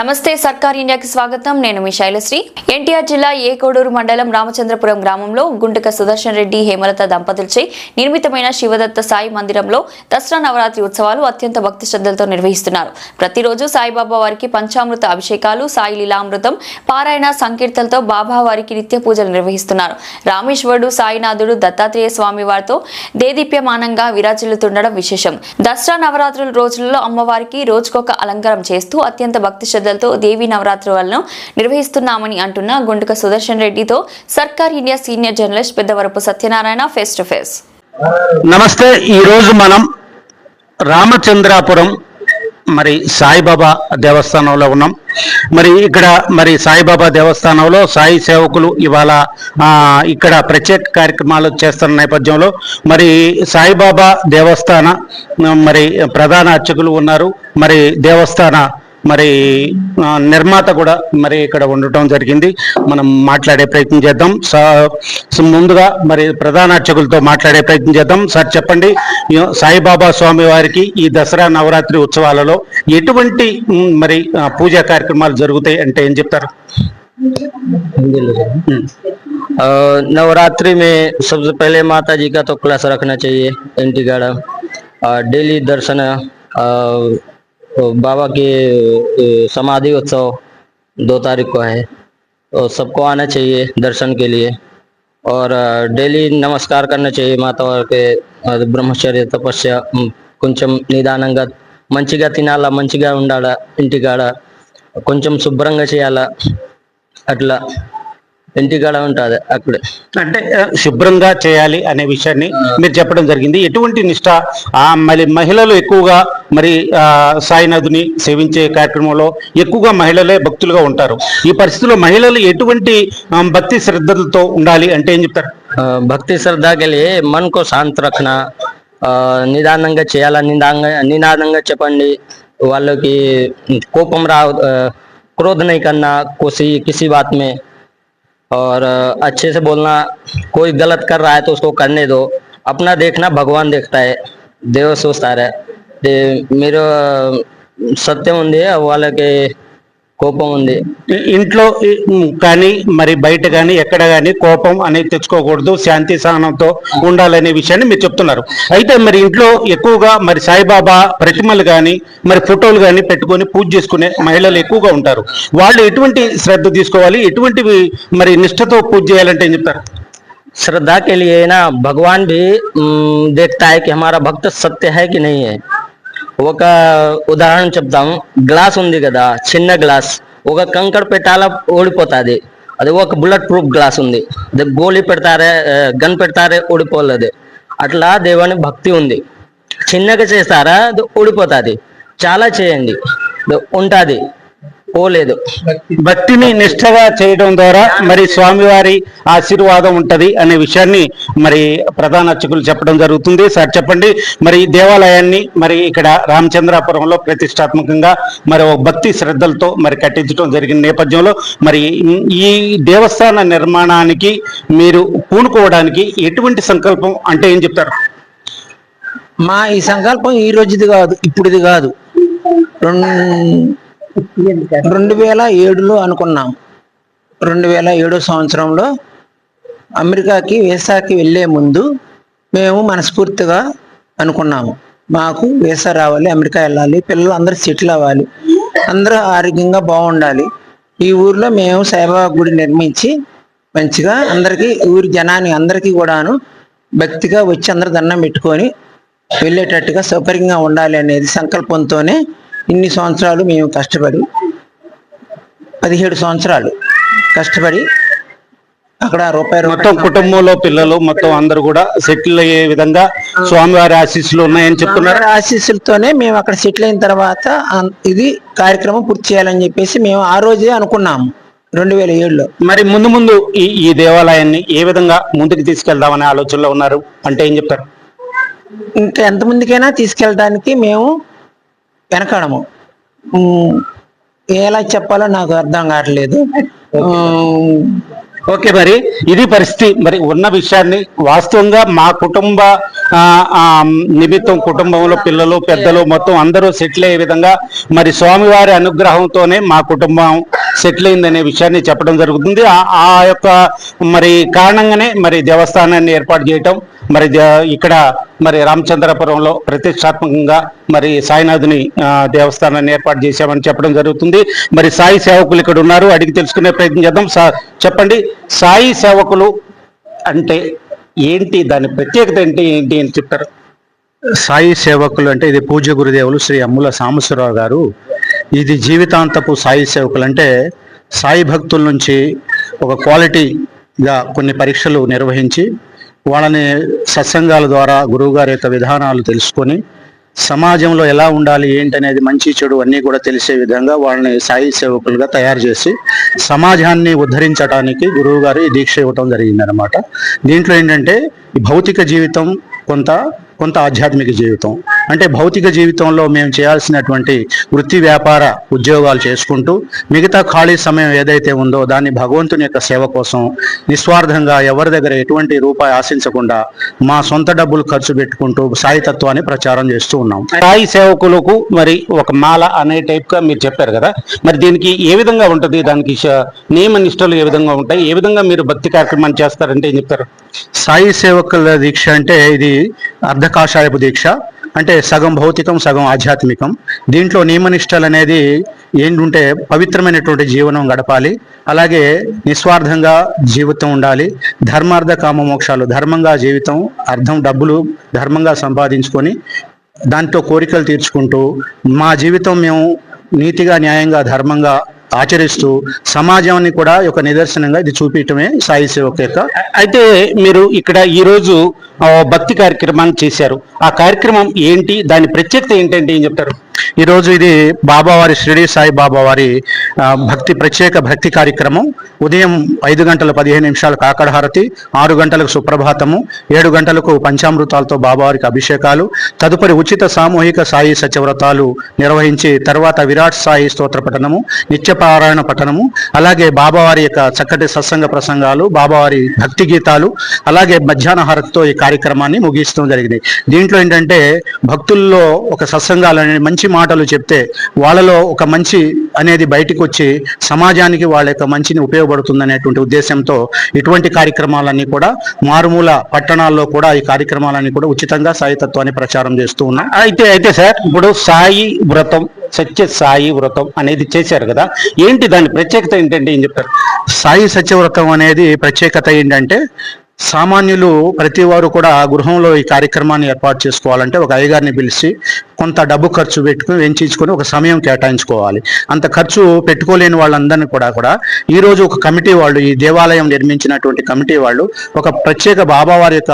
నమస్తే సర్కార్ ఇండియాకి స్వాగతం. నేను మీ శైలశ్రీ. ఎన్టీఆర్ జిల్లా ఏకోడూరు మండలం రామచంద్రపురం గ్రామంలో గుంటక సుదర్శన్ రెడ్డి హేమలత దంపతులచే నిర్మితమైన శివదత్త సాయి మందిరంలో దసరా నవరాత్రి ఉత్సవాలు అత్యంత భక్తి శ్రద్ధలతో నిర్వహిస్తున్నారు. ప్రతిరోజు సాయిబాబా వారికి పంచామృత అభిషేకాలు సాయి లీలామృతం పారాయణ సంకీర్తనలతో బాబా వారికి నిత్య పూజలు నిర్వహిస్తున్నారు. రామేశ్వరుడు సాయినాథుడు దత్తాత్రేయ స్వామి వారితో దేదీప్యమానంగా విరాజిల్లుతుండడం విశేషం. దసరా నవరాత్రుల రోజులలో అమ్మవారికి రోజుకొక అలంకారం చేస్తూ అత్యంత భక్తి శ్రద్ధ శ్రద్ధలతో దేవీ నవరాత్రులను నిర్వహిస్తున్నామని అంటున్న గుండుక సుదర్శన్ రెడ్డితో Sarkar India senior journalist Peddavarapu Satyanarayana face to face. నమస్తే ఈరోజు మనం రామచంద్రాపురం మరి సాయిబాబా దేవస్థానంలో ఉన్నాం. మరి ఇక్కడ మరి సాయిబాబా దేవస్థానంలో సాయి సేవకులు ఇవాళ ఇక్కడ ప్రత్యేక కార్యక్రమాలు చేస్తున్న నేపథ్యంలో మరి సాయిబాబా దేవస్థాన మరి ప్రధాన అర్చకులు ఉన్నారు. మరి దేవస్థాన మరి ఆ, నిర్మాత కూడా మరి ఇక్కడ ఉండటం జరిగింది మనం మాట్లాడే ప్రయత్నం చేద్దాం సా- సో ముందుగా మరి ప్రధాన అర్చకులతో మాట్లాడే ప్రయత్నం చేద్దాం సార్ చెప్పండి ఈ సాయిబాబా స్వామి వారికి ఈ దసరా నవరాత్రి ఉత్సవాలలో ఎటువంటి మ్, మరి ఆ, పూజా కార్యక్రమాలు జరుగుతాయి అంటే ఏం చెప్తారు ఉమ్. अ, नवरात्रि में सबसे पहले माता जी का तो क्लास रखना चाहिए एंटी गार्ड डेली दर्शन अ, तो बाबा के अ, समाधि उत्सव दो तारीख को है तो सबको आना चाहिए दर्शन के लिए और अ, डेली नमस्कार करना चाहिए माता के अ, బ్రహ్మచర్య తపస్య ఉమ్, కొంచెం నిదానంగా మంచిగా తినాలా మంచిగా ఉండాలా ఇంటికాడ కొంచెం శుభ్రంగా చేయాలా అట్లా ఇంటికాడ ఉంటుంది అక్కడ. అంటే శుభ్రంగా చేయాలి అనే విషయాన్ని మీరు చెప్పడం జరిగింది. ఎటువంటి నిష్ట మరి మహిళలు ఎక్కువగా మరి సాయినాథుని సేవించే కార్యక్రమంలో ఎక్కువగా మహిళలే భక్తులుగా ఉంటారు. ఈ పరిస్థితిలో మహిళలు ఎటువంటి భక్తి శ్రద్ధలతో ఉండాలి అంటే ఏం చెప్తారు? భక్తి శ్రద్ధ శ్రద్ధకెళ్ళి మనకు శాంతి రక్షణ నిదానంగా చేయాలా నిదానంగా నినాదంగా చెప్పండి. వాళ్ళకి కోపం రా క్రోధనై కన్నా కోసి కిసి బాత్మే और अच्छे से बोलना, कोई गलत कर रहा है तो उसको करने दो। अपना देखना, भगवान देखता है। देव सोचता है मेरा, सत्य मुंदे वाले के కోపం ఉంది ఇ- ఇంట్లో ఇ- ఉమ్, కానీ మరి బయట కానీ ఎక్కడ కానీ కోపం అనేది తెచ్చుకోకూడదు శాంతి సహనంతో ఉండాలనే విషయాన్ని మీరు చెప్తున్నారు అయితే మరి ఇంట్లో ఎక్కువగా మరి సాయిబాబా ప్రతిమలు కానీ మరి ఫోటోలు కానీ పెట్టుకొని పూజ చేసుకునే మహిళలు ఎక్కువగా ఉంటారు వాళ్ళు ఎటువంటి శ్రద్ధ తీసుకోవాలి ఎటువంటివి మరి నిష్ఠతో పూజ చేయాలంటే ఏం చెప్తారు श्रद्धा के लिए ना भगवान भी हम्म, देखता है कि हमारा भक्त सत्य है कि नहीं है ఒక ఉదాహరణ చెప్తాము గ్లాస్ ఉంది కదా చిన్న గ్లాస్. ఒక కంకర పెట్టాల ఓడిపోతుంది అది ఒక బుల్లెట్ ప్రూఫ్ గ్లాస్ ఉంది. అది గోళీ పెడతారే గన్ పెడతారే ఓడిపోలేదు అట్లా దేవుని భక్తి ఉంది. చిన్నగా చేస్తారా? అది ఓడిపోతుంది చాలా చేయండి. ఉంటుంది. పోలేదు. భక్తిని నిష్ఠగా చేయడం ద్వారా మరి స్వామివారి ఆశీర్వాదం ఉంటది అనే విషయాన్ని మరి ప్రధాన అర్చకులు చెప్పడం జరుగుతుంది. సార్ చెప్పండి మరి దేవాలయాన్ని మరి ఇక్కడ రామచంద్రాపురంలో ప్రతిష్టాత్మకంగా మరి ఒక భక్తి శ్రద్ధలతో మరి కట్టించడం జరిగిన నేపథ్యంలో మరి ఈ దేవస్థాన నిర్మాణానికి మీరు పూనుకోవడానికి ఎటువంటి సంకల్పం అంటే ఏం చెప్తారు? మా ఈ సంకల్పం ఈ రోజుది కాదు ఇప్పుడుది కాదు. రెండు రెండు వేల ఏడులో అనుకున్నాం. రెండు వేల ఏడో సంవత్సరంలో అమెరికాకి వీసాకి వెళ్ళే ముందు మేము మనస్ఫూర్తిగా అనుకున్నాము మాకు వీసా రావాలి అమెరికా వెళ్ళాలి పిల్లలు అందరూ సెటిల్ అవ్వాలి అందరూ ఆరోగ్యంగా బాగుండాలి. ఈ ఊర్లో మేము సాయిబాబా గుడి నిర్మించి మంచిగా అందరికీ ఊరి జనాన్ని అందరికీ కూడాను భక్తిగా వచ్చి అందరు దండం పెట్టుకొని వెళ్ళేటట్టుగా సౌకర్యంగా ఉండాలి అనేది సంకల్పంతోనే ఇన్ని సంవత్సరాలు మేము కష్టపడి పదిహేడు సంవత్సరాలు కష్టపడి అక్కడ రూపాయి మొత్తం కుటుంబంలో పిల్లలు మొత్తం అందరూ కూడా సెటిల్ అయ్యే విధంగా స్వామివారి ఆశీస్సులు ఉన్నాయని చెప్తున్నారు. ఆశీస్సులతోనే మేము అక్కడ సెటిల్ అయిన తర్వాత ఇది కార్యక్రమం పూర్తి చేయాలని చెప్పేసి మేము ఆ రోజే అనుకున్నాము రెండు వేల ఏడులో. మరి ముందు ముందు ఈ ఈ దేవాలయాన్ని ఏ విధంగా ముందుకు తీసుకెళ్దామనే ఆలోచనలో ఉన్నారు? అంటే ఏం చెప్తారు? ఇంకా ఎంత ముందుకైనా తీసుకెళ్ళడానికి మేము వెనకాడము. ఎలా చెప్పాలో నాకు అర్థం కావట్లేదు. ఓకే మరి ఇది పరిస్థితి. మరి ఉన్న విషయాన్ని వాస్తవంగా మా కుటుంబ నిమిత్తం కుటుంబంలో పిల్లలు పెద్దలు మొత్తం అందరూ సెటిల్ అయ్యే విధంగా మరి స్వామివారి అనుగ్రహంతోనే మా కుటుంబం సెటిల్ అయిందనే విషయాన్ని చెప్పడం జరుగుతుంది. ఆ యొక్క మరి కారణంగానే మరి దేవస్థానాన్ని ఏర్పాటు చేయటం మరి ఇక్కడ మరి రామచంద్రపురంలో ప్రతిష్టాత్మకంగా మరి సాయినాథుని దేవస్థానాన్ని ఏర్పాటు చేశామని చెప్పడం జరుగుతుంది. మరి సాయి సేవకులు ఇక్కడ ఉన్నారు. అడిగి తెలుసుకునే ప్రయత్నం చేద్దాం. చెప్పండి. సాయి సేవకులు అంటే ఏంటి? దాని ప్రత్యేకత ఏంటి? ఏంటి అని చెప్తారు. సాయి సేవకులు అంటే ఇది పూజ గురుదేవులు శ్రీ అమ్ముల సాంబశివరావు గారు. ఇది జీవితాంతపు సాయి సేవకులు అంటే సాయి భక్తుల నుంచి ఒక క్వాలిటీగా కొన్ని పరీక్షలు నిర్వహించి వాళ్ళని సత్సంగాల ద్వారా గురువుగారి యొక్క విధానాలు తెలుసుకొని సమాజంలో ఎలా ఉండాలి ఏంటనేది మంచి చెడు అన్నీ కూడా తెలిసే విధంగా వాళ్ళని సాయి సేవకులుగా తయారు చేసి సమాజాన్ని ఉద్ధరించడానికి గురువు గారు దీక్ష ఇవ్వటం జరిగిందనమాట దీంట్లో ఏంటంటే భౌతిక జీవితం కొంత కొంత ఆధ్యాత్మిక జీవితం. అంటే భౌతిక జీవితంలో మేము చేయాల్సినటువంటి వృత్తి వ్యాపార ఉద్యోగాలు చేసుకుంటూ మిగతా ఖాళీ సమయం ఏదైతే ఉందో దాన్ని భగవంతుని యొక్క సేవ కోసం నిస్వార్థంగా ఎవరి దగ్గర ఎటువంటి రూపాయి ఆశించకుండా మా సొంత డబ్బులు ఖర్చు పెట్టుకుంటూ సాయితత్వాన్ని ప్రచారం చేస్తూ ఉన్నాం. సాయి సేవకులకు మరి ఒక మాల అనే టైప్గా మీరు చెప్పారు కదా మరి దీనికి ఏ విధంగా ఉంటుంది? దానికి నియమ నిష్టలు ఏ విధంగా ఉంటాయి? ఏ విధంగా మీరు భక్తి కార్యక్రమాన్ని చేస్తారంటే ఏం చెప్తారు? సాయి సేవకుల దీక్ష అంటే ఇది అర్ధకాషాయపు దీక్ష. అంటే సగం భౌతికం సగం ఆధ్యాత్మికం. దీంట్లో నియమనిష్టలు అనేది ఏంటంటే పవిత్రమైనటువంటి జీవనం గడపాలి. అలాగే నిస్వార్థంగా జీవితం ఉండాలి. ధర్మార్థ కామ మోక్షాలు ధర్మంగా జీవితం అర్థం డబ్బులు ధర్మంగా సంపాదించుకొని దాంట్లో కోరికలు తీర్చుకుంటూ మా జీవితం మేము నీతిగా న్యాయంగా ధర్మంగా ఆచరిస్తూ సమాజాన్ని కూడా ఒక నిదర్శనంగా ఇది చూపించడమే సాయి సేవక యొక్క అయితే మీరు ఇక్కడ ఈ రోజు భక్తి కార్యక్రమాన్ని చేశారు. ఆ కార్యక్రమం ఏంటి? దాని ప్రత్యేకత ఏంటంటే ఏం చెప్తారు? ఈ రోజు ఇది బాబావారి షిరిడి సాయి బాబావారి భక్తి ప్రత్యేక భక్తి కార్యక్రమం. ఉదయం ఐదు గంటల పదిహేను నిమిషాలకు ఆకడహారతి ఆరు గంటలకు సుప్రభాతము ఏడు గంటలకు పంచామృతాలతో బాబావారికి అభిషేకాలు తదుపరి ఉచిత సామూహిక సాయి సత్యవ్రతాలు నిర్వహించి తర్వాత విరాట్ సాయి స్తోత్ర పఠనము నిత్యపారాయణ పఠనము అలాగే బాబావారి యొక్క చక్కటి సత్సంగ ప్రసంగాలు బాబావారి భక్తి గీతాలు అలాగే మధ్యాహ్న హారతితో ఈ కార్యక్రమాన్ని ముగిస్తూ జరిగింది. దీంట్లో ఏంటంటే భక్తుల్లో ఒక సత్సంగాలు మంచి మాటలు చెప్తే వాళ్ళలో ఒక మంచి అనేది బయటికి వచ్చి సమాజానికి వాళ్ళ యొక్క మంచిని ఉపయోగపడుతుంది అనేటువంటి ఉద్దేశంతో ఇటువంటి కార్యక్రమాలన్నీ కూడా మారుమూల పట్టణాల్లో కూడా ఈ కార్యక్రమాలన్నీ కూడా ఉచితంగా సాయితత్వాన్ని ప్రచారం చేస్తూ ఉన్నాం. అయితే అయితే సార్ ఇప్పుడు సాయి వ్రతం సత్య సాయి వ్రతం అనేది చేశారు కదా? ఏంటి దాని ప్రత్యేకత ఏంటంటే ఏం చెప్తారు? సాయి సత్యవ్రతం అనేది ప్రత్యేకత ఏంటంటే సామాన్యులు ప్రతి వారు కూడా గృహంలో ఈ కార్యక్రమాన్ని ఏర్పాటు చేసుకోవాలంటే ఒక అయ్యగారిని పిలిచి కొంత డబ్బు ఖర్చు పెట్టుకుని వెంచించుకొని ఒక సమయం కేటాయించుకోవాలి. అంత ఖర్చు పెట్టుకోలేని వాళ్ళందరినీ కూడా కూడా ఈరోజు ఒక కమిటీ వాళ్ళు ఈ దేవాలయం నిర్మించినటువంటి కమిటీ వాళ్ళు ఒక ప్రత్యేక బాబావారి యొక్క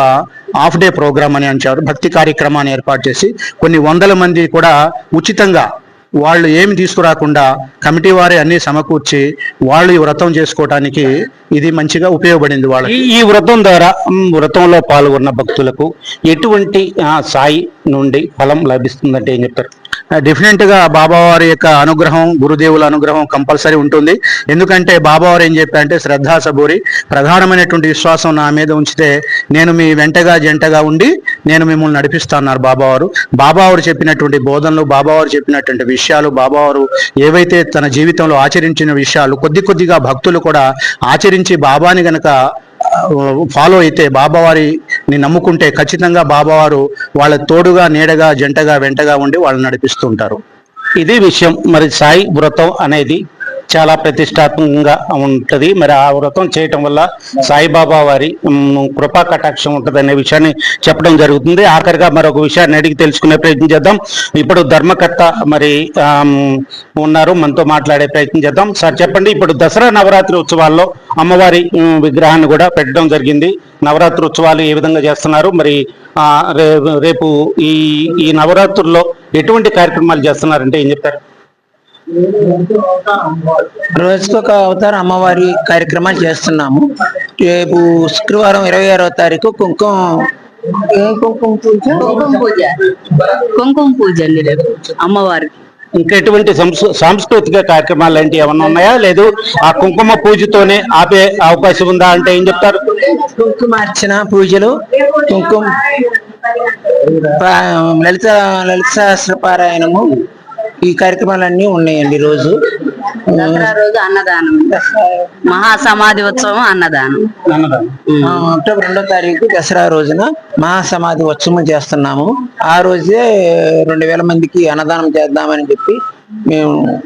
హాఫ్ డే ప్రోగ్రామ్ అని అంటారు. భక్తి కార్యక్రమాన్ని ఏర్పాటు చేసి కొన్ని వందల మంది కూడా ఉచితంగా వాళ్ళు ఏమి తీసుకురాకుండా కమిటీ వారే అన్ని సమకూర్చి వాళ్ళు ఈ వ్రతం చేసుకోవటానికి ఇది మంచిగా ఉపయోగపడింది వాళ్ళకి. ఈ వ్రతం ద్వారా వ్రతంలో పాల్గొన్న భక్తులకు ఎటువంటి ఆ, సాయి నుండి ఫలం లభిస్తుందంటే ఏం చెప్తారు? డెఫినెట్గా బాబావారి యొక్క అనుగ్రహం గురుదేవుల అనుగ్రహం కంపల్సరీ ఉంటుంది. ఎందుకంటే బాబావారు ఏం చెప్పారంటే శ్రద్ధా సబూరి ప్రధానమైనటువంటి విశ్వాసం నా మీద ఉంచితే నేను మీ వెంటగా జంటగా ఉండి నేను మిమ్మల్ని నడిపిస్తాన్నారు బాబావారు. బాబావారు చెప్పినటువంటి బోధనలు బాబావారు చెప్పినటువంటి విషయాలు బాబావారు ఏవైతే తన జీవితంలో ఆచరించిన విషయాలు కొద్ది కొద్దిగా భక్తులు కూడా ఆచరించి బాబాని గనక ఫాలో అయితే బాబావారిని నమ్ముకుంటే ఖచ్చితంగా బాబావారు వాళ్ళ తోడుగా నీడగా జంటగా వెంటగా ఉండి వాళ్ళని నడిపిస్తుంటారు. ఇదే విషయం మరి సాయి వ్రతం అనేది చాలా ప్రతిష్టాత్మకంగా ఉంటుంది. మరి ఆ వ్రతం చేయటం వల్ల సాయిబాబా వారి కృపా కటాక్షం ఉంటుంది అనే విషయాన్ని చెప్పడం జరుగుతుంది. ఆఖరిగా మరొక విషయాన్ని అడిగి తెలుసుకునే ప్రయత్నం చేద్దాం. ఇప్పుడు ధర్మకర్త మరి ఉన్నారు. మనతో మాట్లాడే ప్రయత్నం చేద్దాం. సార్ చెప్పండి. ఇప్పుడు దసరా నవరాత్రి ఉత్సవాల్లో అమ్మవారి విగ్రహాన్ని కూడా పెట్టడం జరిగింది. నవరాత్రి ఉత్సవాలు ఏ విధంగా చేస్తున్నారు? మరి రే- రేపు ఈ ఈ నవరాత్రుల్లో ఎటువంటి కార్యక్రమాలు చేస్తున్నారంటే ఏం చెప్తారు? రోజుకొక అవతార అమ్మవారి కార్యక్రమాలు చేస్తున్నాము. రేపు శుక్రవారం ఇరవై ఆరో తారీఖు కుంకుమ కుంకుమ పూజ? కుంకుమ పూజ. అండి రేపు అమ్మవారికి ఇంకెటువంటి సంస్- సాంస్కృతిక కార్యక్రమాలు లాంటివి ఏమన్నా ఉన్నాయా? లేదు? ఆ కుంకుమ పూజతోనే ఆపే అవకాశం ఉందా అంటే ఏం చెప్తారు? కుంకుమార్చన పూజలు కుంకుమ లలిత లలిత సహస్ర పారాయణము ఈ కార్యక్రమాలన్నీ ఉన్నాయండి రోజు. దసరా రోజు అన్నదానం. మహాసమాధి ఉత్సవం అన్నదానం. అక్టోబర్ రెండో తారీఖు దసరా రోజున మహాసమాధి ఉత్సవం చేస్తున్నాము. ఆ రోజే రెండు వేల మందికి అన్నదానం చేద్దామని చెప్పి మేము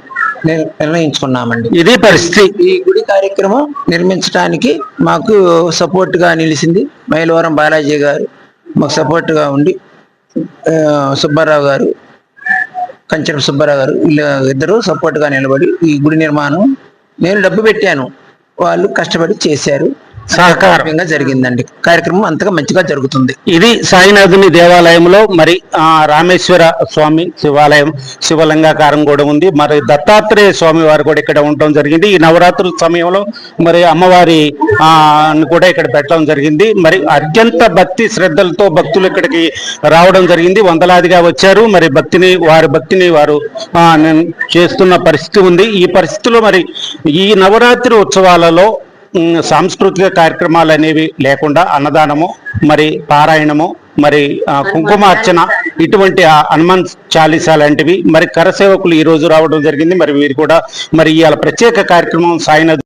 నిర్- నిర్ణయించుకున్నామండి. ఇది పరిస్థితి. ఈ గుడి కార్యక్రమం నిర్మించడానికి మాకు సపోర్ట్గా నిలిచింది మైలవరం బాలాజీ గారు. మాకు సపోర్ట్గా ఉండి సుబ్బారావు గారు కంచెర సుబ్బారావు గారు వీళ్ళు ఇద్దరు సపోర్ట్గా నిలబడి ఈ గుడి నిర్మాణం నేను డబ్బు పెట్టాను. వాళ్ళు కష్టపడి చేశారు. సహకారంగా జరిగిందండి. కార్యక్రమం అంతగా మంచిగా జరుగుతుంది. ఇది సాయినాథుని దేవాలయంలో మరి ఆ రామేశ్వర స్వామి శివాలయం శివలింగాకారం కూడా ఉంది. మరి దత్తాత్రేయ స్వామి వారు కూడా ఇక్కడ ఉండటం జరిగింది. ఈ నవరాత్రుల సమయంలో మరి అమ్మవారి కూడా ఇక్కడ పెట్టడం జరిగింది. మరి అత్యంత భక్తి శ్రద్ధలతో భక్తులు ఇక్కడికి రావడం జరిగింది. వందలాదిగా వచ్చారు. మరి భక్తిని వారి భక్తిని వారు చేస్తున్న పరిస్థితి ఉంది. ఈ పరిస్థితిలో మరి ఈ నవరాత్రి ఉత్సవాలలో సాంస్కృతిక కార్యక్రమాలు అనేవి లేకుండా అన్నదానము మరి పారాయణము మరి కుంకుమార్చన ఇటువంటి హనుమాన్ చాలీసా లాంటివి మరి కరసేవకులు ఈ రోజు రావడం జరిగింది. మరి వీరు కూడా మరి ఇవాళ ప్రత్యేక కార్యక్రమం సాయినది